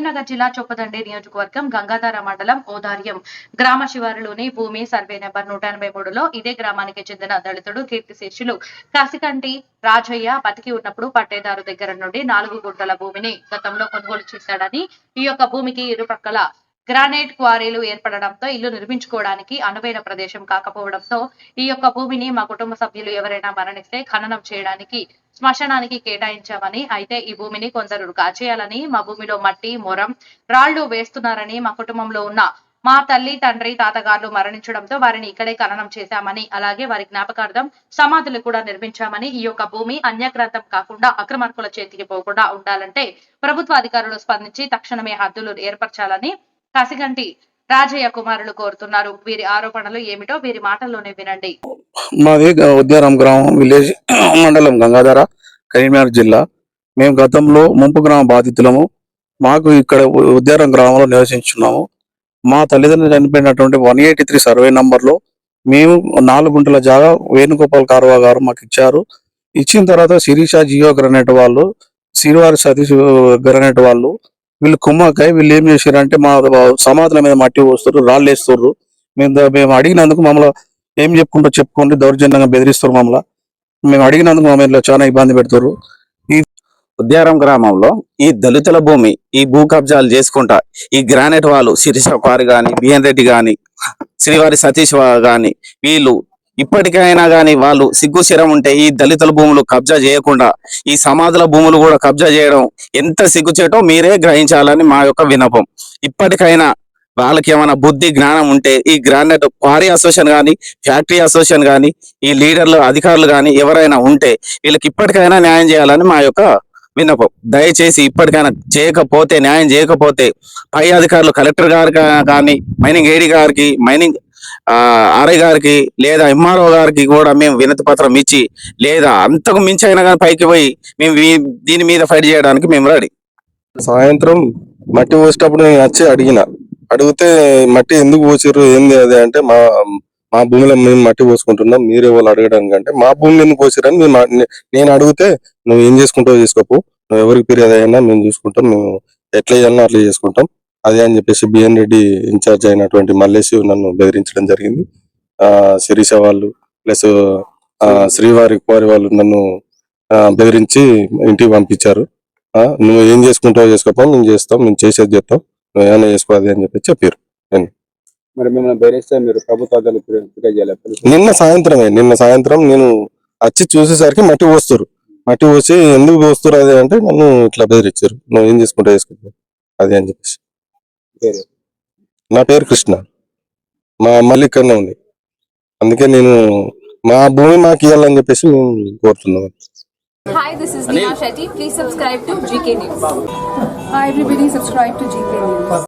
కరీంనగర్ జిల్లా చొప్పదండి నియోజకవర్గం గంగాధర మండలం ఓదార్యం. గ్రామ శివారులోని భూమి సర్వే నెంబర్ నూట ఎనభై మూడులో ఇదే గ్రామానికి చెందిన దళితుడు కీర్తి శిష్యులు కాసికంటి రాజయ్య బతికి ఉన్నప్పుడు పట్టేదారు దగ్గర నుండి నాలుగు గుంటల భూమిని గతంలో కొనుగోలు చేశాడని ఈ యొక్క భూమికి ఇరుపక్కల గ్రానైట్ క్వారీలు ఏర్పడడంతో ఇల్లు నిర్మించుకోవడానికి అనువైన ప్రదేశం కాకపోవడంతో ఈ యొక్క భూమిని మా కుటుంబ సభ్యులు ఎవరైనా మరణిస్తే ఖననం చేయడానికి శ్మశానానికి కేటాయించామని అయితే ఈ భూమిని కొందరు కాచేయాలని మా భూమిలో మట్టి మొరం రాళ్ళు వేస్తున్నారని మా కుటుంబంలో ఉన్న మా తల్లి తండ్రి తాతగారులు మరణించడంతో వారిని ఇక్కడే ఖననం చేశామని అలాగే వారి జ్ఞాపకార్థం సమాధులు కూడా నిర్మించామని ఈ యొక్క భూమి అన్యగ్రంథం కాకుండా అక్రమార్కుల చేతికి పోకుండా ఉండాలంటే ప్రభుత్వ అధికారులు స్పందించి తక్షణమే హద్దులు ఏర్పరచాలని కసిగంటి రాజయ్య కుమారులు కోరుతున్నారు. వీరి ఆరోపణలు ఏమిటో వీరి మాటల్లోనే వినండి. మాది ఉద్యారం గ్రామం విలేజ్ మండలం గంగాధర కరీంనగర్ జిల్లా. మేము గతంలో ముంపు గ్రామ బాధితులము. మాకు ఇక్కడ ఉద్యారం గ్రామంలో నివసించున్నాము. మా తల్లిదండ్రులు చనిపోయినటువంటి వన్ ఎయిటీ త్రీ సర్వే నంబర్లో మేము నాలుగు గుంటల జాగా వేణుగోపాల్ కార్వా గారు మాకు ఇచ్చారు. ఇచ్చిన తర్వాత శిరీష జియో గ్రనేట్ వాళ్ళు శ్రీవారి సతీష్ గ్రనేట్ వాళ్ళు వీళ్ళు కుమ్మకాయ వీళ్ళు ఏం చేశారంటే మా సమాధుల మీద మట్టి పోస్తారు రాళ్ళు వేస్తారు మేము మేము అడిగినందుకు మమ్మల్ని ఏం చెప్పుకుంటూ చెప్పుకోండి దౌర్జన్యంగా బెదిరిస్తారు మమ్మల్ని. మేము అడిగినందుకు మమ్మల్ని చాలా ఇబ్బంది పెడతారు ఉద్యారం గ్రామంలో ఈ దళితుల భూమి ఈ భూ కబ్జాలు చేసుకుంటా ఈ గ్రానైట్ వాళ్ళు శిరీష వారి కానీ బిఎన్ రెడ్డి గాని శ్రీవారి సతీష్ గాని వీళ్ళు ఇప్పటికైనా కానీ వాళ్ళు సిగ్గు శరం ఉంటే ఈ దళితుల భూములు కబ్జా చేయకుండా ఈ సమాధుల భూములు కూడా కబ్జా చేయడం ఎంత సిగ్గుచేటో మీరే గ్రహించాలని మా యొక్క వినపం ఇప్పటికైనా వాళ్ళకి ఏమైనా బుద్ధి జ్ఞానం ఉంటే ఈ గ్రానైట్ క్వారీ అసోసియేషన్ కానీ ఫ్యాక్టరీ అసోసియేషన్ కానీ ఈ లీడర్లు అధికారులు కానీ ఎవరైనా ఉంటే వీళ్ళకి ఇప్పటికైనా న్యాయం చేయాలని మా యొక్క విన్నపం. దయచేసి ఇప్పటికైనా చేయకపోతే న్యాయం చేయకపోతే పై అధికారులు కలెక్టర్ గారు కానీ మైనింగ్ ఏడి గారికి మైనింగ్ ఆర్ఐ గారికి లేదా ఎంఆర్ఓ గారికి కూడా మేము వినతి పత్రం ఇచ్చి లేదా అంతకు మించి అయినా కానీ పైకి పోయి మేము దీని మీద ఫైట్ చేయడానికి మేము రెడీ. సాయంత్రం మట్టి పోసేటప్పుడు నేను వచ్చి అడిగిన. అడిగితే మట్టి ఎందుకు పోసారు ఏంది అది అంటే మా మా భూమిలో మేము మట్టి పోసుకుంటున్నాం మీరే వాళ్ళు అడగడానికి అంటే మా భూమిని ఎందుకు పోసారని మేము నేను అడిగితే నువ్వు ఏం చేసుకుంటావు చేసుకోపు నువ్వు ఎవరికి ఫిర్యాదు అయినా మేము చూసుకుంటాం మేము ఎట్లా చేయాలన్నా అట్లా చేసుకుంటాం. అదే అని చెప్పేసి బిఎన్ రెడ్డి ఇన్ఛార్జ్ అయినటువంటి మల్లేష్ నన్ను బెదిరించడం జరిగింది. ఆ శిరీష వాళ్ళు ప్లస్ శ్రీవారి కుమారి వాళ్ళు నన్ను బెదిరించి ఇంటికి పంపించారు. నువ్వు ఏం చేసుకుంటావో చేసుకోపో మేము చేస్తాం మేము చేసేది చేస్తాం నువ్వు ఏమైనా చేసుకోవాలి అని చెప్పి చెప్పారు. మరి మీరు నిన్న సాయంత్రమే నిన్న సాయంత్రం నేను వచ్చి చూసేసరికి మట్టి పోస్తారు మట్టి పోసి ఎందుకు పోస్తారు అదే అంటే నన్ను ఇట్లా బెదిరించారు. నువ్వు ఏం చేసుకుంటావు చేసుకో అదే అని చెప్పేసి. పేరు నా పేరు కృష్ణ మా మళ్ళీ ఇక్కడనే ఉంది అందుకే నేను మా భూమి మాకు ఇవ్వాలని చెప్పేసి మేము కోరుతున్నాం Hi, this is Neha Shetty. Please subscribe to GK News. Hi everybody, subscribe to GK News.